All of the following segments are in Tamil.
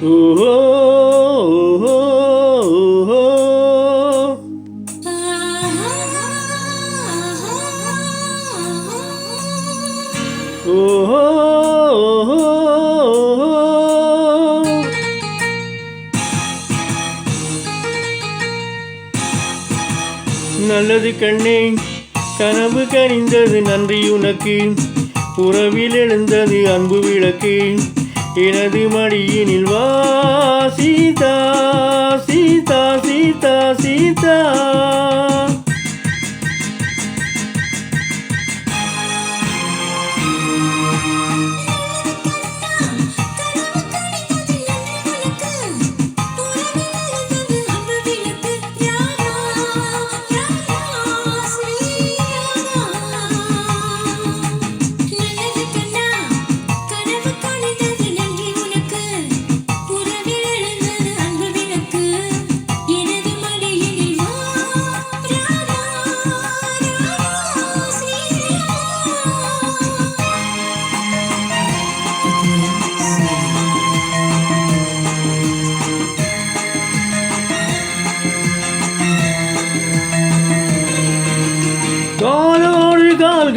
நல்லது கண்ணே கனவு கனிந்தது நன்றி உனக்கு. உறவில் எழுந்தது அன்பு விளக்கு. எனது மடியினில் வா சீதா சீதா சீதா சீதா.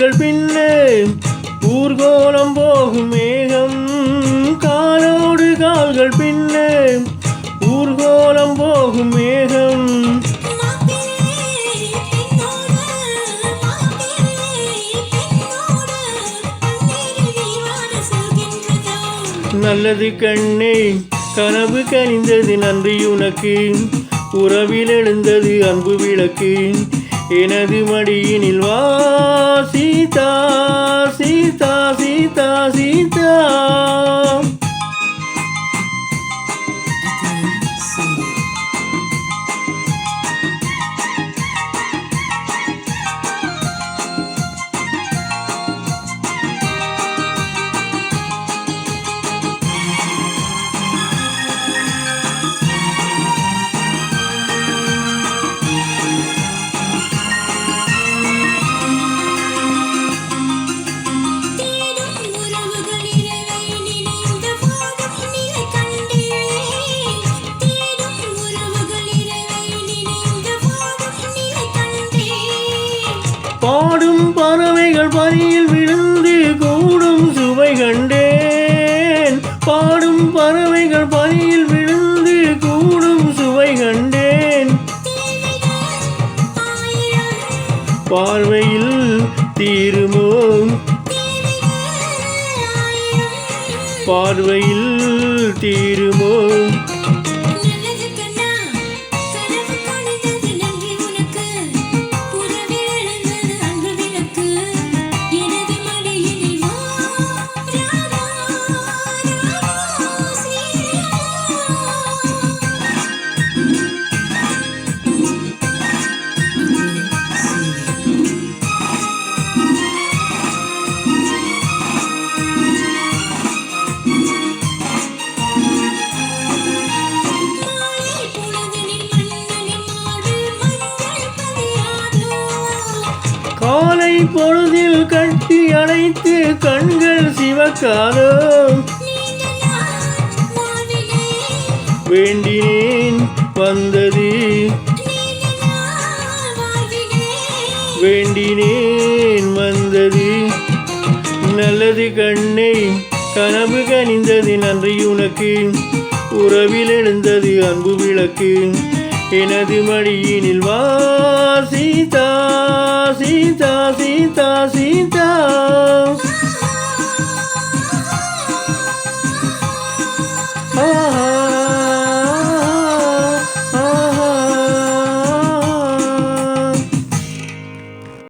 கால்கள் பின்னே ஊர்கோலம் போகும் மேகம் காலோடு கால்கள் பின்னே ஊர்கோலம் போகும் மேகம். நல்லது கண்ணே கனவு கனிந்தது நன்றி உனக்கு. உறவில் எழுந்தது அன்பு விளக்கு. எனது மடியினில் வா சீதா சீதா சீதா சீதா. பாடும் பறவைகள் பனியில் விழுந்து கூடும் சுவை கண்டேன். பாடும் பறவைகள் பனியில் விழுந்து கூடும் சுவை கண்டேன். பார்வையில் தீருமோ பார்வையில் தீருமோ பொழுதில் கட்டி அணைத்து கண்கள் சிவக்காரோ வேண்டினேன் வந்தது. வேண்டினேன் வந்தது. நல்லது கண்ணை கனவு கனிந்தது நன்றி உனக்கு. உறவில் எழுந்தது அன்பு விளக்கு. எனது மடியினில் வா. Oh.